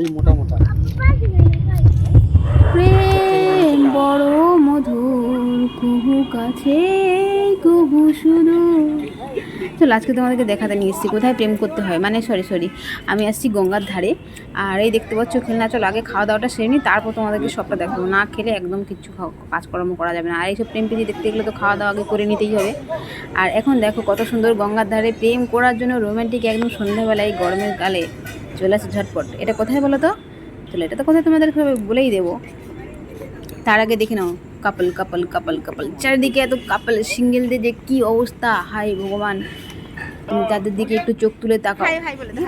এই মোটা মোটা প্রেম বড় মধুর, কুহু কাছে, কুহু শুধু। চলো, আজকে তোমাদেরকে দেখাতে নিয়ে এসেছি। কোথায় প্রেম করতে হয়? মানে সরি সরি আমি আসছি গঙ্গার ধারে। আর এই দেখতে পাচ্ছ, খেলনা, চলো, আগে খাওয়া দাওয়াটা সেরে নিই, তারপর তোমাদেরকে সবটা দেখাবো। না খেলে একদম কিচ্ছু কাজকর্ম করা যাবে না। আর এইসব প্রেম প্রীতি দেখতে গেলে তো খাওয়া দাওয়া আগে করে নিতেই হবে। আর এখন দেখো, কত সুন্দর গঙ্গার ধারে প্রেম করার জন্য রোম্যান্টিক একদম সন্ধ্যাবেলায়, গরমের কালে। চলে আসে ঝটপট। এটা কোথায় বলো তো? চলো এটা তো কোথায় তোমাদেরকে বলেই দেবো। তার আগে দেখে নাও কাপল কাপল কাপল কাপল। চারিদিকে এত কাপল সিঙ্গেলদের যে কি অবস্থা? হাই ভগবান। তুমি তাদের দিকে একটু চোখ তুলে তাকাও। হাই হাই বলে দাও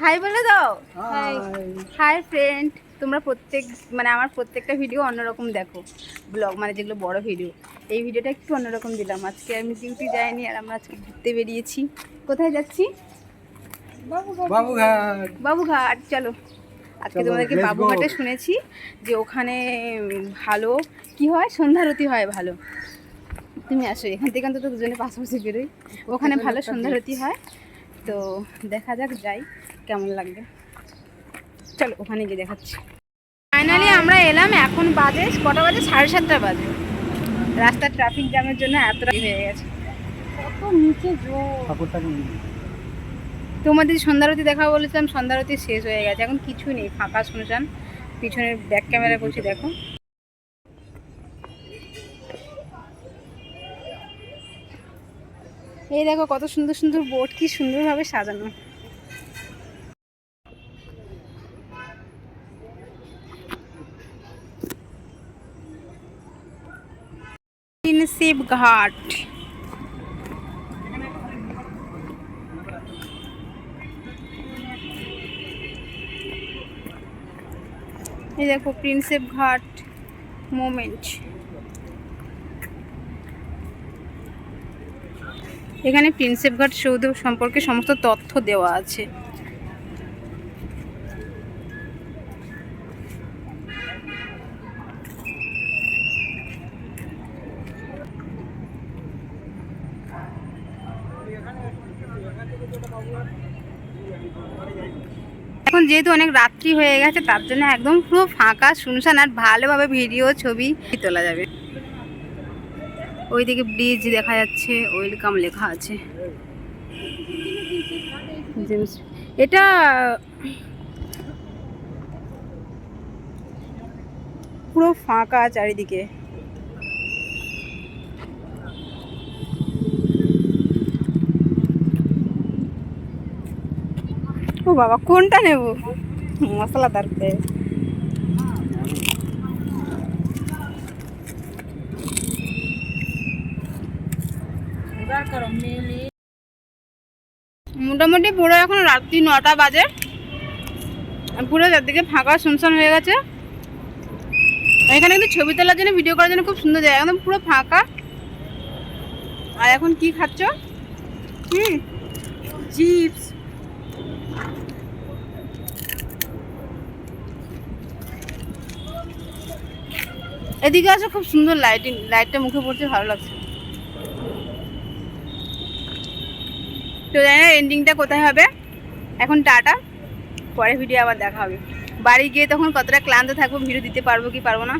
হাই। বলে দাও। হাই। হাই। ফ্রেন্ড তোমরা প্রত্যেক মানে আমার প্রত্যেকটা ভিডিও অন্যরকম দেখো। ব্লগ মানে যেগুলো বড় ভিডিও এই ভিডিওটা একটু অন্যরকম দিলাম। আজকে আমি ডিউটি যাইনি আর আমরা আজকে ঘুরতে বেরিয়েছি। কোথায় যাচ্ছি? বাবুঘাট। বাবুঘাট। চলো। আজকে তোমাদেরকে বাবুঘাটে শুনেছি যে ওখানে ভালো কি হয়? সন্ধ্যারতি হয় ভালো। তুমি আসো এখান থেকে অন্তত দুজনে পাশাপাশি বেরোই। ওখানে ভালো সন্ধ্যারতি হয়। তো দেখা যাক যাই কেমন লাগবে চলো ওখানে গিয়ে দেখাচ্ছি। ফাইনালি আমরা এলাম এখন বাজে কটা বাজে? সাড়ে সাতটা বাজে। রাস্তার ট্রাফিক জ্যামের জন্য এতটা হয়ে গেছে। কত নিচে জোর তোমাদের সন্ধ্যারতি দেখা বলেছিলাম, সন্ধ্যারতি শেষ হয়ে গেছে। এখন কিছু নেই, ফাঁকা শুনছেন পিছনে ব্যাক ক্যামেরা করছি, দেখো। এই দেখো কত সুন্দর সুন্দর বোট, কি সুন্দরভাবে সাজানো। ঘাট। এই দেখো প্রিন্সেপ ঘাট মোমেন্ট এখানে প্রিন্সেপ ঘাট সৌধ সম্পর্কে সমস্ত তথ্য দেওয়া আছে। এখন যেহেতু অনেক রাত্রি হয়ে গেছে, তার জন্য একদম পুরো ফাঁকা, শুনশান আর ভালোভাবে ভিডিও ছবি তোলা যাবে। ওইদিকে ব্রিজ দেখা যাচ্ছে ওয়েলকাম লেখা আছে। এটা, পুরো ফাঁকা চারিদিকে। ও বাবা? কোনটা নেব? মশলাদার করে মোটামুটি পুরো এখন রাত্রি নটা বাজে। পুরো চারদিকে ফাঁকা শুনশান হয়ে গেছে। এখানে কিন্তু ছবি তোলার জন্য ভিডিও করার জন্য খুব সুন্দর জায়গা। একদম পুরো ফাঁকা। আর এখন কি খাচ্ছ? হুম। চিপস। এদিকে আছে খুব সুন্দর লাইটিং লাইটটা মুখে পড়ছে, ভালো লাগছে। তো জানি না এন্ডিংটা কোথায় হবে। এখন টাটা, পরে ভিডিও আবার দেখা হবে। বাড়ি গিয়ে তখন কতটা ক্লান্ত থাকব, ভিডিও দিতে পারব কি পারব না।